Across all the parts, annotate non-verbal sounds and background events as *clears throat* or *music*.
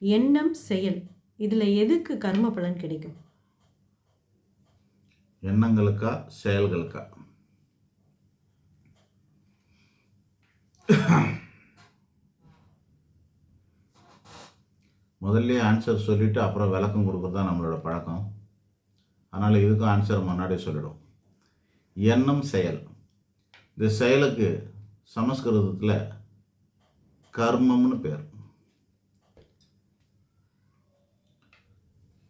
எண்ணம் செயல். இதில் எதுக்கு கர்ம பலன் கிடைக்கும்? எண்ணங்களுக்கா செயல்களுக்கா? முதல்ல ஆன்சர் சொல்லிவிட்டு அப்புறம் விளக்கம் கொடுக்குறது தான் நம்மளோட பழக்கம். அதனால் இதுக்கும் ஆன்சர் முன்னாடியே சொல்லிடும். எண்ணம் செயல். இந்த செயலுக்கு சமஸ்கிருதத்தில் கர்மம்னு பேர்.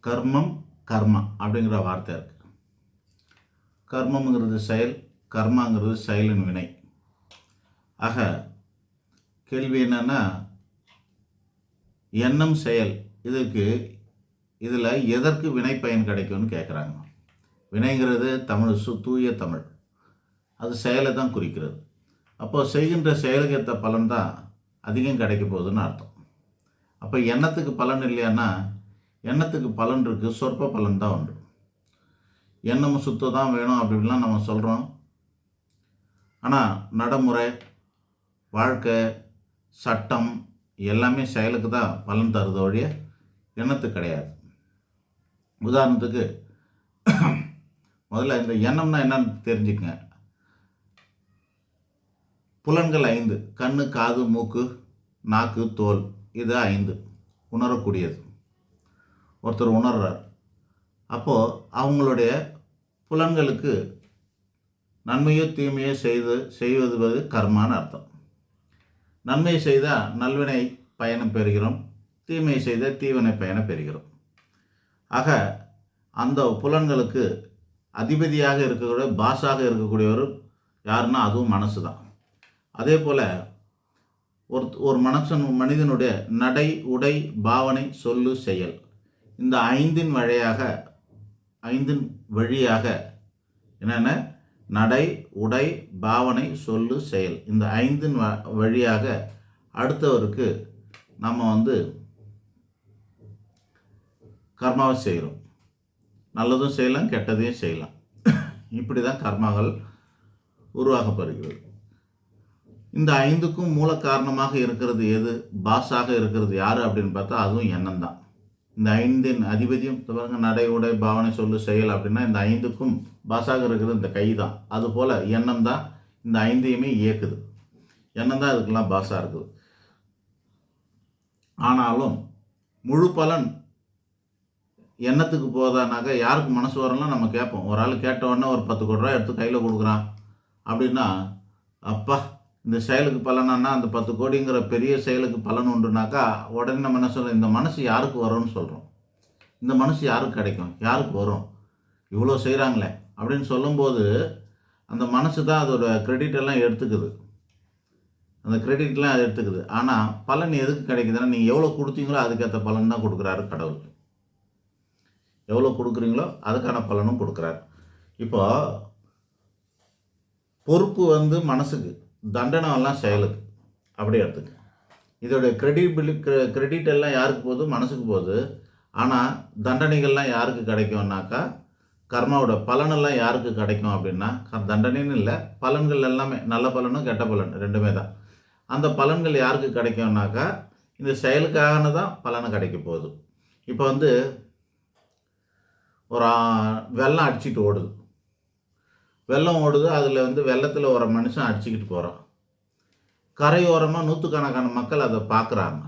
கர்மம் கர்மா அப்படிங்கிற வார்த்தை இருக்கு. கர்மம்ங்கிறது செயல் கர்மாங்கிறது செயலின் வினை. ஆக கேள்வி என்னன்னா எண்ணம் செயல் இதுக்கு இதில் எதற்கு வினை பயன் கிடைக்கும்னு கேட்குறாங்க வினைங்கிறது தமிழ் சு தூய தமிழ். அது செயலை தான் குறிக்கிறது. அப்போது செய்கின்ற செயலுக்கு ஏற்ற பலன் தான் அதிகம் கிடைக்க போகுதுன்னு அர்த்தம். அப்போ எண்ணத்துக்கு பலன் இல்லையான்னா எண்ணத்துக்கு பலன் இருக்குது சொற்ப பலன் தான் உண்டு. எண்ணம் சுத்தம் தான் வேணும் அப்படின்லாம் நம்ம சொல்கிறோம் ஆனால் நடைமுறை வாழ்க்கை சட்டம் எல்லாமே செயலுக்கு தான் பலன் தருது ஒழிய எண்ணத்துக்கு கிடையாது. உதாரணத்துக்கு முதல்ல இந்த எண்ணம்னா என்னன்னு தெரிஞ்சுக்கங்க. புலன்கள் ஐந்து கண்ணு காது மூக்கு நாக்கு தோல் இது ஐந்து உணரக்கூடியது. ஒருத்தர் உணர்றார். அப்போது அவங்களுடைய புலன்களுக்கு நன்மையோ தீமையோ செய்து செய்வது கர்மான்னு அர்த்தம். நன்மை செய்தால் நல்வினை பயணம் பெறுகிறோம் தீமை செய்த தீவினை பயணம் பெறுகிறோம். ஆக அந்த புலன்களுக்கு அதிபதியாக இருக்கக்கூடிய பாஸாக இருக்கக்கூடியவர் யாருன்னா அதுவும் மனசு தான் அதே போல் ஒரு ஒரு மனுஷன் மனிதனுடைய நடை உடை பாவனை சொல்லு செயல் இந்த ஐந்தின் வழியாக ஐந்தின் வழியாக என்னென்ன? நடை உடை பாவனை சொல்லு செயல். இந்த ஐந்தின் வ வழியாக அடுத்தவருக்கு நம்ம வந்து கர்மாவை செய்கிறோம் நல்லதும் செய்யலாம் கெட்டதையும் செய்யலாம். இப்படி தான் கர்மாக்கள் உருவாகப்படுகிறது இந்த ஐந்துக்கும் மூல காரணமாக இருக்கிறது எது? பாஸாக இருக்கிறது யார் அப்படின்னு பார்த்தா அதுவும் எண்ணம் தான் இந்த ஐந்தின் அதிபதியும் பாருங்க நடை உடை பாவனை சொல்லு செயல் அப்படின்னா இந்த ஐந்துக்கும் பாஸாக இருக்கிறது இந்த கை தான். அதுபோல் எண்ணம் தான் இந்த ஐந்தையுமே இயக்குது. எண்ணம் தான் இதுக்கெல்லாம் பாஸாக இருக்குது. ஆனாலும் முழு பலன் எண்ணத்துக்கு போதானாக்க யாருக்கு மனசு வரலாம் நம்ம கேட்போம். ஒரு ஆள் கேட்ட உடனே ஒரு பத்து கோடி ரூபா எடுத்து கையில் கொடுக்குறான் அப்படின்னா அப்பா இந்த செயலுக்கு பலனானா அந்த பத்து கோடிங்கிற பெரிய செயலுக்கு பலன் உண்டுனாக்கா உடனே நம்ம என்ன சொல்கிறோம் இந்த மனசு யாருக்கு வரும்னு சொல்கிறோம் இந்த மனசு யாருக்கு கிடைக்கும்? யாருக்கு வரும்? இவ்வளோ செய்கிறாங்களே அப்படின்னு சொல்லும்போது அந்த மனசு தான் அதோட க்ரெடிட் எல்லாம் எடுத்துக்குது. அந்த கிரெடிட்லாம் அது எடுத்துக்குது. ஆனால் பலன் எதுக்கு கிடைக்குதுன்னா நீங்கள் எவ்வளோ கொடுத்தீங்களோ அதுக்கேற்ற பலன் தான் கொடுக்குறாரு கடவுள். எவ்வளோ கொடுக்குறீங்களோ அதுக்கான பலனும் கொடுக்குறாரு. இப்போ பொறுப்பு வந்து மனசுக்கு. தண்டனம் எல்லாம் செயலுக்கு. அப்படி எடுத்துக்க. இதோடைய கிரெடிபிலி கிரெடிட் எல்லாம் யாருக்கு போகுது? மனசுக்கு போகுது. ஆனால் தண்டனைகள்லாம் யாருக்கு கிடைக்கும்னாக்கா கர்மாவோட பலனெல்லாம் யாருக்கு கிடைக்கும் அப்படின்னா க- தண்டனைன்னு இல்லை பலன்கள் எல்லாமே நல்ல பலனும் கெட்ட பலன் ரெண்டுமே தான். அந்த பலன்கள் யாருக்கு கிடைக்கும்னாக்கா இந்த செயலுக்காக தான் பலனை கிடைக்க போகுது. இப்போ வந்து ஒரு வெள்ளம் அடிச்சிட்டு ஓடுது. வெள்ளம் ஓடுது அதில் வந்து வெள்ளத்தில் ஒரு மனுஷன் அடிச்சுக்கிட்டு போகிறான் கரையோரமாக நூற்றுக்கணக்கான மக்கள் அதை பார்க்குறாங்க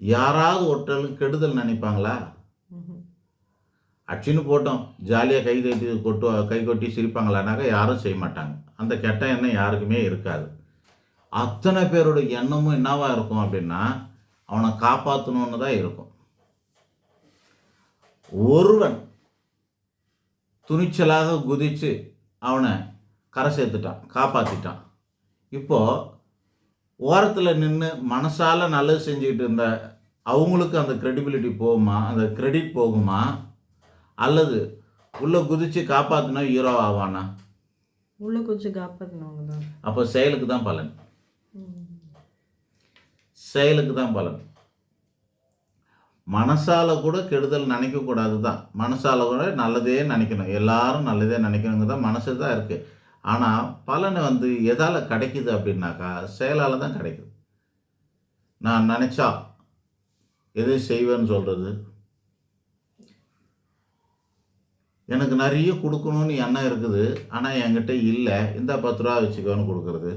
யாராவது ஒருத்தருக்கு கெடுதல் நினைப்பாங்களா? அடிச்சுன்னு போட்டோம். ஜாலியாக கை கட்டி கொட்டு கை கொட்டி சிரிப்பாங்களானாக்கா யாரும் செய்ய மாட்டாங்க. அந்த கெட்ட எண்ணம் யாருக்குமே இருக்காது. அத்தனை பேரோட எண்ணமும் என்னவாக இருக்கும் அப்படின்னா அவனை காப்பாற்றணுன்னு தான் இருக்கும். ஒருவன் துணிச்சலாக குதித்து அவனை கரை சேர்த்துட்டான் காப்பாற்றிட்டான் இப்போது ஓரத்தில் நின்று மனசால நல்லது செஞ்சுக்கிட்டு இருந்த அவங்களுக்கு அந்த credibility போகுமா? அந்த கிரெடிட் போகுமா? அல்லது உள்ளே குதித்து காப்பாற்றினா ஹீரோ ஆவானா? உள்ள கொஞ்சம் காப்பாற்றினவங்க தான். அப்போ செயலுக்கு தான் பலன். செயலுக்கு தான் பலன். மனசால கூட கெடுதல் நினைக்கக்கூடாது தான் மனசால கூட நல்லதே நினைக்கணும். எல்லாரும் நல்லதே நினைக்கணுங்க தான் மனசு தான் இருக்குது ஆனால் பலன் வந்து எதால் கிடைக்குது அப்படின்னாக்கா செயலால் தான் கிடைக்குது. நான் நினச்சா எதை செய்வேன்னு சொல்கிறது எனக்கு நிறைய கொடுக்கணும்னு எண்ணம் இருக்குது. ஆனால் என்கிட்ட இல்லை. இந்த பத்து ரூபா வச்சுக்கோன்னு கொடுக்குறது.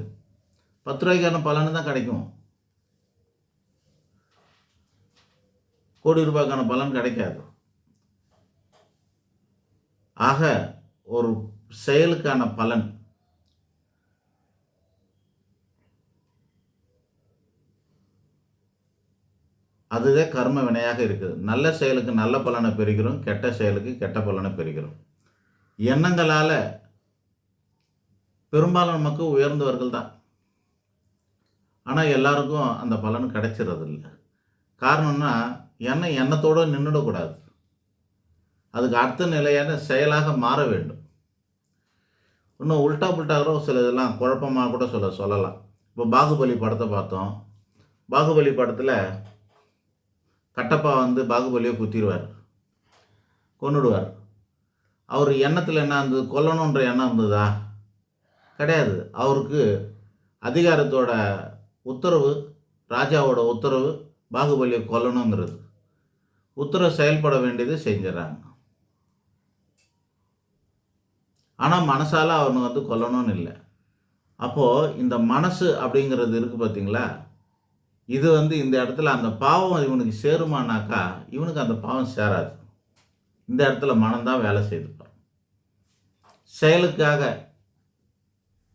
பத்து ரூபாய்க்கான பலன் தான் கிடைக்கும். கோடி ரூபாய்க்கான பலன் கிடைக்காது. ஆக ஒரு செயலுக்கான பலன் அதுவே கர்ம வினையாக இருக்குது. நல்ல செயலுக்கு நல்ல பலனை பெறுகிறோம் கெட்ட செயலுக்கு கெட்ட பலனை பெறுகிறோம். எண்ணங்களால் பெரும்பாலான மக்கள் உயர்ந்தவர்கள் தான். ஆனால் எல்லாருக்கும் அந்த பலன் கிடைச்சிறதில்ல. காரணம்னா எண்ணம் எண்ணத்தோடு நின்றுடக்கூடாது அதுக்கு அடுத்த நிலையான செயலாக மாற வேண்டும். இன்னும் உல்டா புல்ட்டா கூட சில இதெல்லாம் குழப்பமாக கூட சொல்ல சொல்லலாம். இப்போ பாகுபலி படத்தை பார்த்தோம். பாகுபலி படத்தில் கட்டப்பா வந்து பாகுபலியை குத்திடுவார். கொண்டுடுவார் அவர் எண்ணத்தில் என்ன இருந்தது? கொல்லணுன்ற எண்ணம் இருந்ததா? கிடையாது. அவருக்கு அதிகாரத்தோட உத்தரவு ராஜாவோட உத்தரவு பாகுபலியை கொல்லணுங்கிறது. உத்தரவு செயல்பட வேண்டியது செஞ்சிடறாங்க. ஆனால் மனசால் அவனை வந்து கொல்லணும்னு இல்லை. அப்போது இந்த மனசு அப்படிங்கிறது இருக்குது பார்த்தீங்களா இது வந்து இந்த இடத்துல அந்த பாவம் இவனுக்கு சேருமானாக்கா இவனுக்கு அந்த பாவம் சேராது. இந்த இடத்துல மனம்தான் வேலை செய்துப்பார் செயலுக்காக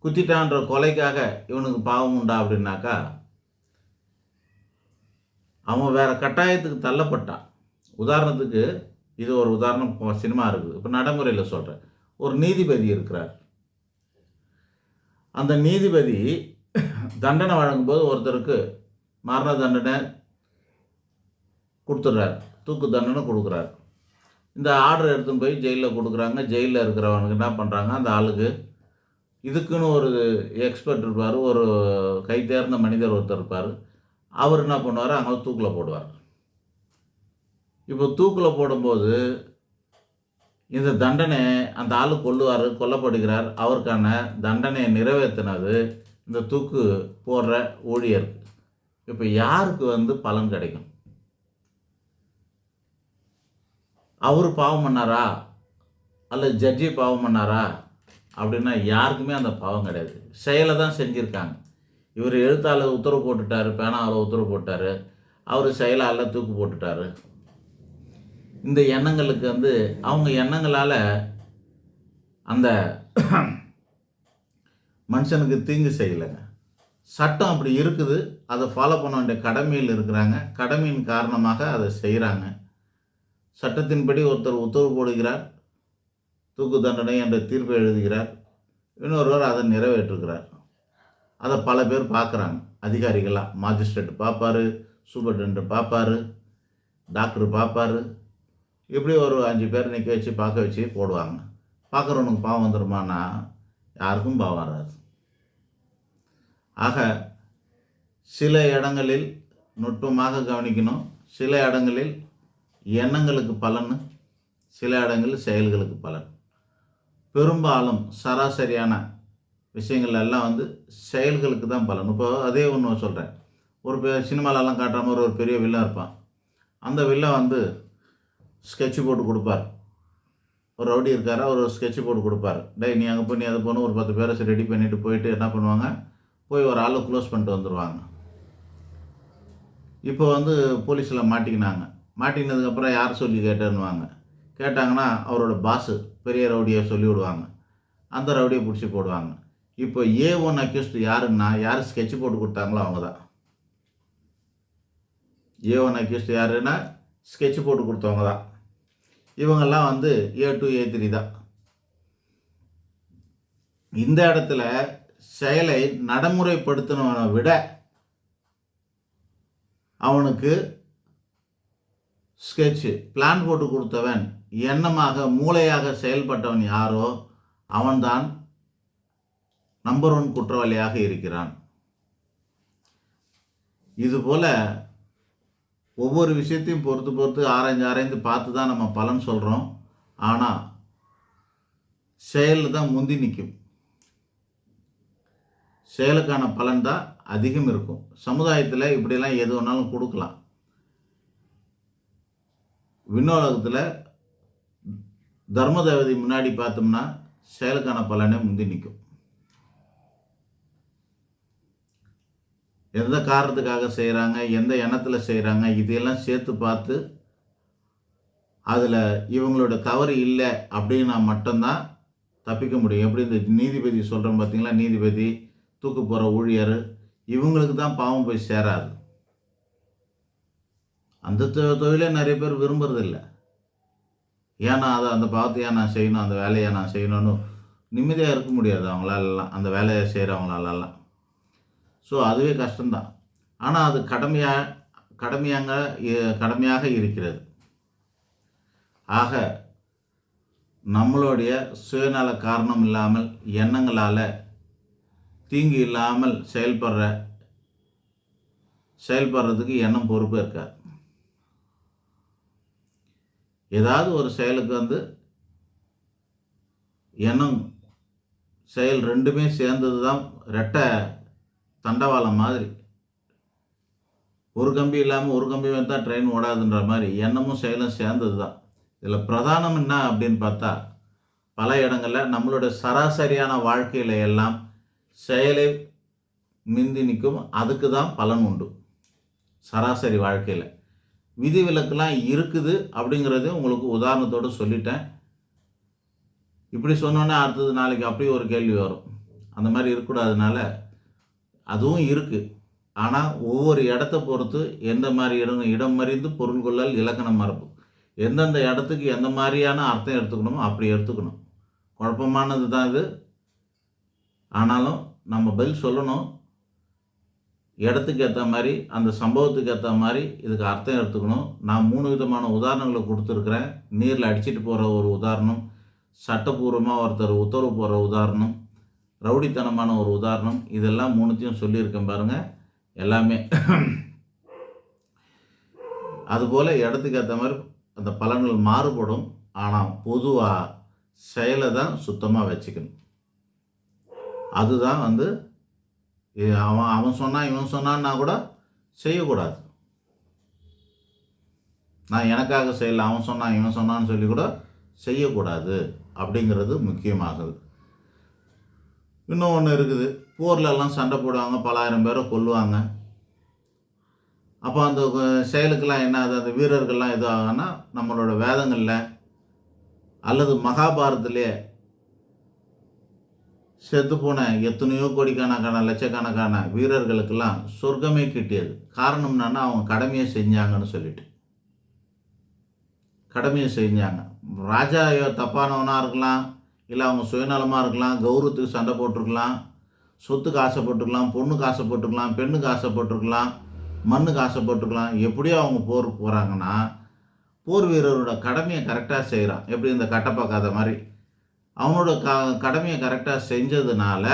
குத்திட்டான்ற கொலைக்காக இவனுக்கு பாவம் உண்டா அப்படின்னாக்கா அவன் வேறு கட்டாயத்துக்கு தள்ளப்பட்டான். உதாரணத்துக்கு இது ஒரு உதாரணம் சினிமா இருக்குது. இப்போ நடைமுறையில் சொல்கிறேன் ஒரு நீதிபதி இருக்கிறார். அந்த நீதிபதி தண்டனை வழங்கும்போது ஒருத்தருக்கு மரண தண்டனை கொடுத்துட்றாரு. தூக்கு தண்டனை கொடுக்குறாரு. இந்த ஆர்டர் எடுத்துன்னு போய் ஜெயிலில் கொடுக்குறாங்க. ஜெயிலில் இருக்கிறவனுக்கு என்ன பண்ணுறாங்க அந்த ஆளுக்கு இதுக்குன்னு ஒரு எக்ஸ்பர்ட் இருப்பார். ஒரு கை தேர்ந்த மனிதர் ஒருத்தர் இருப்பார். அவர் என்ன பண்ணுவார்? அங்கே தூக்கில் போடுவார். இப்போ தூக்கில் போடும்போது இந்த தண்டனை அந்த ஆள் கொல்லுவார் கொல்லப்படுகிறார். அவருக்கான தண்டனையை நிறைவேற்றினது இந்த தூக்கு போடுற ஊழியருக்கு இப்போ யாருக்கு வந்து பலன் கிடைக்கும்? அவர் பாவம் பண்ணாரா? அல்ல ஜட்ஜி பாவம் பண்ணாரா? அப்படின்னா யாருக்குமே அந்த பாவம் கிடையாது. செயலை தான் செஞ்சுருக்காங்க. இவர் எழுத்தாளர் உத்தரவு போட்டுட்டார் பேனாவில் உத்தரவு போட்டார். அவர் செயலால் தூக்கு போட்டுட்டாரு. இந்த எண்ணங்களுக்கு வந்து அவங்க எண்ணங்களால் அந்த *clears throat* மனுஷனுக்கு தீங்கு செய்யலைங்க. சட்டம் அப்படி இருக்குது அதை ஃபாலோ பண்ண வேண்டிய கடமையில் இருக்கிறாங்க. கடமையின் காரணமாக அதை செய்கிறாங்க சட்டத்தின்படி ஒருத்தர் உத்தரவு போடுகிறார் தூக்கு தண்டனை என்ற தீர்ப்பை எழுதுகிறார் இன்னொருவர் அதை நிறைவேற்றுகிறார். அதை பல பேர் பார்க்குறாங்க. அதிகாரிகளாக மாஜிஸ்ட்ரேட் பார்ப்பாரு சூப்பர்டென்ட் பார்ப்பாரு டாக்டர் பார்ப்பாரு இப்படி ஒரு அஞ்சு பேர் நிற்க வச்சு பார்க்க வச்சு போடுவாங்க. பார்க்குறவனுக்கு பாவம் வந்துருமானா யாருக்கும் பாவம் வராது. ஆக சில இடங்களில் நுட்பமாக கவனிக்கணும். சில இடங்களில் எண்ணங்களுக்கு பலன் சில இடங்களில் செயல்களுக்கு பலன். பெரும்பாலும் சராசரியான விஷயங்கள் எல்லாம் வந்து செயல்களுக்கு தான் பலன். இப்போ அதே ஒன்று சொல்கிறேன் ஒரு பெ சினிமாலெல்லாம் காட்டுற மாதிரி ஒரு பெரிய வில்லன் இருப்பான். அந்த வில்லன் வந்து ஸ்கெட்சு போட்டு கொடுப்பார். ஒரு ரவுடி இருக்கார் அவர் ஒரு ஸ்கெட்சு போட்டு கொடுப்பார். டே நீ அங்கே போய் நீ அதை போகணும் ஒரு பத்து பேரை ரெடி பண்ணிவிட்டு போயிட்டு என்ன பண்ணுவாங்க? போய் ஒரு ஆளை க்ளோஸ் பண்ணிட்டு வந்துடுவாங்க இப்போ வந்து போலீஸில் மாட்டிக்கினாங்க. மாட்டினதுக்கப்புறம் யார் சொல்லி கேட்டேன்னுவாங்க. கேட்டாங்கன்னா அவரோட பாஸு பெரிய ரவுடியை சொல்லி விடுவாங்க. அந்த ரவுடியை பிடிச்சி போடுவாங்க. இப்போ ஏ ஒன் அக்யூஸ்ட் யாருன்னா யார் ஸ்கெட்ச் போட்டு கொடுத்தாங்களோ அவங்க தான் ஏ ஒன் அக்யூஸ்ட் யாருன்னா ஸ்கெட்ச் போட்டு கொடுத்தவங்க தான் இவங்கெல்லாம் வந்து ஏ டூ ஏ த்ரீ தான். இந்த இடத்துல செயலை நடைமுறைப்படுத்தினவனை விட அவனுக்கு ஸ்கெட்சு பிளான் போட்டு கொடுத்தவன் எண்ணமாக மூளையாக செயல்பட்டவன் யாரோ அவன்தான் நம்பர் ஒன் குற்றவாளியாக இருக்கிறான். இதுபோல் ஒவ்வொரு விஷயத்தையும் பொறுத்து பொறுத்து ஆராய்ஞ்சு ஆராய்ந்து பார்த்து தான் நம்ம பலன் சொல்கிறோம் ஆனால் செயலில் தான் முந்தி நிற்கும் செயலுக்கான பலன் தான் அதிகம் இருக்கும். சமுதாயத்தில் இப்படிலாம் எது வேணாலும் கொடுக்கலாம். விண்ணோலகத்தில் தர்ம தேவதை முன்னாடி பார்த்தோம்னா செயலுக்கான பலனே முந்தி நிற்கும் எந்த காரணத்துக்காக செய்கிறாங்க எந்த எண்ணத்தில் செய்கிறாங்க இதையெல்லாம் சேர்த்து பார்த்து அதில் இவங்களோட தவறு இல்லை அப்படின்னா மட்டும்தான் தப்பிக்க முடியும். எப்படி இந்த நீதிபதி சொல்கிறோம் பார்த்தீங்களா நீதிபதி தூக்கு போகிற ஊழியர் இவங்களுக்கு தான் பாவம் போய் சேராது. அந்த தொ- தொழிலே நிறைய பேர் விரும்புறதில்ல. ஏன்னா அதை அந்த பாவத்தை ஏன் நான் செய்யணும் அந்த வேலையை நான் செய்யணும்னு நிம்மதியாக இருக்க முடியாது அவங்களாலலாம். அந்த வேலையை செய்கிறவங்களாலலாம் ஸோ அதுவே கஷ்டம்தான். ஆனால் அது கடமையாக கடமையாங்க கடமையாக இருக்கிறது. ஆக நம்மளுடைய சுயநல காரணம் இல்லாமல் எண்ணங்களால் தீங்கு இல்லாமல் செயல்படுற செயல்படுறதுக்கு எண்ணம் பொறுப்பு இருக்காது. ஏதாவது ஒரு செயலுக்கு வந்து எண்ணம் செயல் ரெண்டுமே சேர்ந்தது தான் ரெட்டை தண்டவாளம் மாதிரி. ஒரு கம்பி இல்லாமல் ஒரு கம்பி தான் ட்ரெயின் ஓடாதுன்ற மாதிரி எண்ணமும் செயலும் சேர்ந்தது தான் இதில் பிரதானம் என்ன அப்படின்னு பார்த்தா பல இடங்களில் நம்மளோட சராசரியான வாழ்க்கையில் எல்லாம் செயலை மிந்தி நிற்கும். அதுக்கு தான் பலன் உண்டு. சராசரி வாழ்க்கையில். விதிவிலக்கெலாம் இருக்குது அப்படிங்கிறது உங்களுக்கு உதாரணத்தோடு சொல்லிட்டேன். இப்படி சொன்னோன்னே அடுத்தது நாளைக்கு அப்படி ஒரு கேள்வி வரும். அந்த மாதிரி இருக்கக்கூடாதனால அதுவும் இருக்குது ஆனால் ஒவ்வொரு இடத்த பொறுத்து எந்த மாதிரி இடம் இடம் மறிந்து பொருள் கொள்ளல் இலக்கண மரபு. எந்தெந்த இடத்துக்கு எந்த மாதிரியான அர்த்தம் எடுத்துக்கணுமோ அப்படி எடுத்துக்கணும். குழப்பமானது தான் இது. ஆனாலும் நம்ம பதில் சொல்லணும். இடத்துக்கு ஏற்ற மாதிரி அந்த சம்பவத்துக்கு ஏற்ற மாதிரி இதுக்கு அர்த்தம் எடுத்துக்கணும். நான் மூணு விதமான உதாரணங்களை கொடுத்துருக்குறேன். நீரில் அடிச்சிட்டு போகிற ஒரு உதாரணம் சட்டப்பூர்வமாக ஒருத்தர் உத்தரவு போகிற உதாரணம் ரவுடித்தனமான ஒரு உதாரணம். இதெல்லாம் மூணுத்தையும் சொல்லியிருக்கேன் பாருங்கள் எல்லாமே. அதுபோல் இடத்துக்கு ஏற்ற மாதிரி அந்த பலன்கள் மாறுபடும். ஆனால் பொதுவாக செயலை தான் சுத்தமாக வச்சுக்கணும். அதுதான் வந்து அவன் அவன் சொன்னான் இவன் சொன்னான்னா கூட செய்யக்கூடாது. நான் எனக்காக செய்யலை அவன் சொன்னான் இவன் சொன்னான்னு சொல்லி கூட செய்யக்கூடாது. அப்படிங்கிறது முக்கியமாகுது. இன்னும் ஒன்று இருக்குது போர்லெல்லாம் சண்டை போடுவாங்க பலாயிரம் பேரை கொல்லுவாங்க. அப்போ அந்த செயலுக்கெல்லாம் என்ன ஆகுது? அந்த வீரர்கள்லாம் எது ஆகுன்னா நம்மளோட வேதங்களில் அல்லது மகாபாரதத்திலே செத்து போன எத்தனையோ கோடிக்கணக்கான லட்சக்கணக்கான வீரர்களுக்கெல்லாம் சொர்க்கமே கிட்டியது. காரணம் என்னன்னா அவங்க கடமையை செஞ்சாங்கன்னு சொல்லிட்டு. கடமையை செஞ்சாங்க. ராஜா தப்பானவனாக இருக்கலாம். இல்லை அவங்க சுயநலமாக இருக்கலாம் கௌரவத்துக்கு சண்டை போட்டிருக்கலாம் சொத்துக்கு ஆசைப்பட்டுருக்கலாம் பொண்ணுக்கு ஆசைப்பட்டுருக்கலாம் பெண்ணுக்கு ஆசைப்பட்டுருக்கலாம் மண்ணுக்கு ஆசைப்பட்டுருக்கலாம் எப்படியோ அவங்க போருக்கு போகிறாங்கன்னா போர் வீரரோட கடமையை கரெக்டாக செய்கிறான் எப்படி? இந்த கட்டப்பா கதை மாதிரி. அவனோட க கடமையை கரெக்டாக செஞ்சதுனால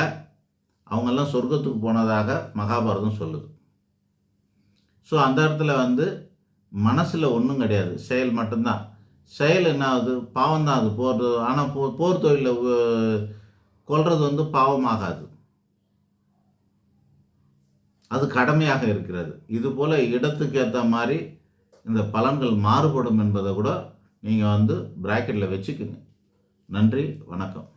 அவங்கெல்லாம் சொர்க்கத்துக்கு போனதாக மகாபாரதம் சொல்லுது. ஸோ அந்த இடத்துல வந்து மனசில் ஒன்றும் கிடையாது. செயல் மட்டும்தான். செயல் என்ன ஆகுது? பாவம் தான் அது. போர் ஆனால் போ போர் தொழிலில் கொல்றது வந்து பாவமாகாது. அது கடமையாக இருக்கிறது. இதுபோல் இடத்துக்கு ஏற்ற மாதிரி இந்த பலன்கள் மாறுபடும் என்பதை கூட நீங்கள் வந்து ப்ராக்கெட்டில் வச்சுக்குங்க. நன்றி வணக்கம்.